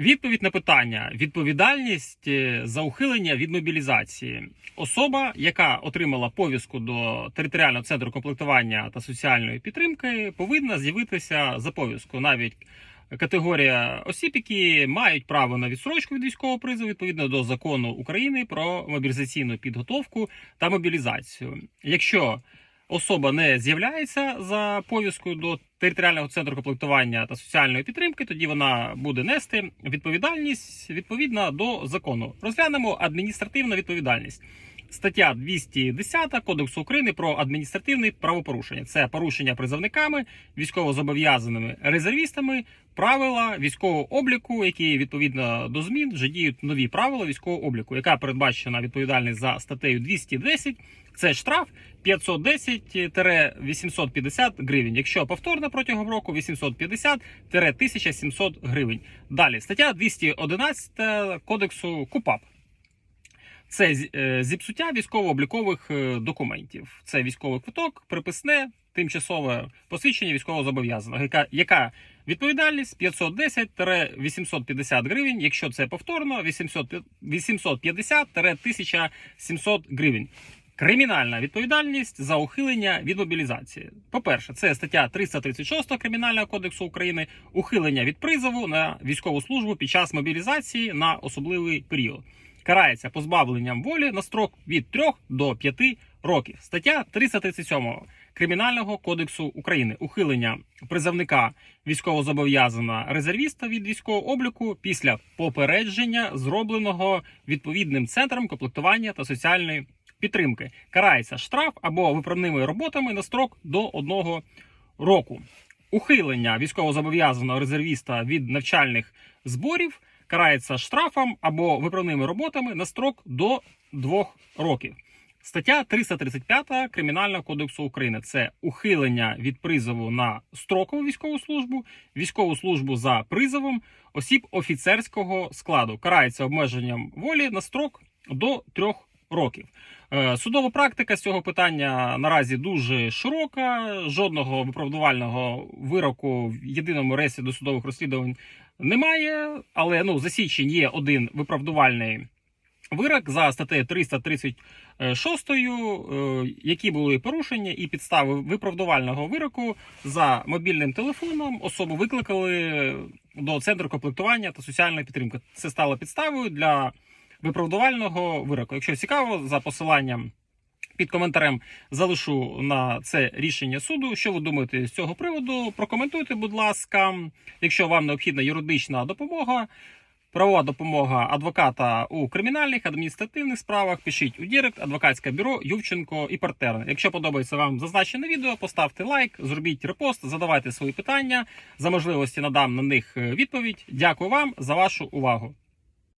Відповідь на питання: відповідальність е, за ухилення від мобілізації. Особа, яка отримала повістку до територіального центру комплектування та соціальної підтримки, повинна з'явитися за повістку. Навіть категорія осіб, які мають право на відсрочку від військового призову відповідно до закону України про мобілізаційну підготовку та мобілізацію. Якщо особа не з'являється за повісткою до територіального центру комплектування та соціальної підтримки, тоді вона буде нести відповідальність відповідно до закону. Розглянемо адміністративну відповідальність. Стаття 210 Кодексу України про адміністративне правопорушення. Це порушення призовниками, військовозобов'язаними резервістами, правила військового обліку, які відповідно до змін вже діють нові правила військового обліку, яка передбачена відповідальність за статтею 210. Це штраф 510-850 гривень. Якщо повторно протягом року 850-1700 гривень. Далі стаття 211 кодексу КУПАП. Це е, зіпсуття військово-облікових е, документів. Це військовий квиток, приписне, тимчасове посвідчення військовозобов'язаного, яка, яка відповідальність 510-850 гривень. Якщо це повторно, 850-1700 гривень. Кримінальна відповідальність за ухилення від мобілізації. По-перше, це стаття 336 Кримінального кодексу України ухилення від призову на військову службу під час мобілізації на особливий період. Карається позбавленням волі на строк від 3 до 5 років. Стаття 337 Кримінального кодексу України ухилення призовника військовозобов'язаного резервіста від військового обліку після попередження, зробленого відповідним центром комплектування та соціальної підтримки. Карається штраф або виправними роботами на строк до одного року. Ухилення військовозобов'язаного резервіста від навчальних зборів карається штрафом або виправними роботами на строк до двох років. Стаття 335 Кримінального кодексу України це ухилення від призову на строкову військову службу, військову службу за призовом осіб офіцерського складу. Карається обмеженням волі на строк до трьох років. Е, Судова практика з цього питання наразі дуже широка. Жодного виправдувального вироку в єдиному рейсі досудових розслідувань немає. Але ну за січень є один виправдувальний вирок за статтею 336, е, які були порушення і підстави виправдувального вироку за мобільним телефоном. Особу викликали до центру комплектування та соціальної підтримки. Це стало підставою для виправдувального вироку. Якщо цікаво, за посиланням під коментарем залишу на це рішення суду. Що ви думаєте з цього приводу? Прокоментуйте, будь ласка, якщо вам необхідна юридична допомога. Правова допомога адвоката у кримінальних адміністративних справах. Пишіть у Дірект, адвокатське бюро Ювченко і партнери. Якщо подобається вам зазначене відео, поставте лайк, зробіть репост, задавайте свої питання. За можливості надам на них е, відповідь. Дякую вам за вашу увагу.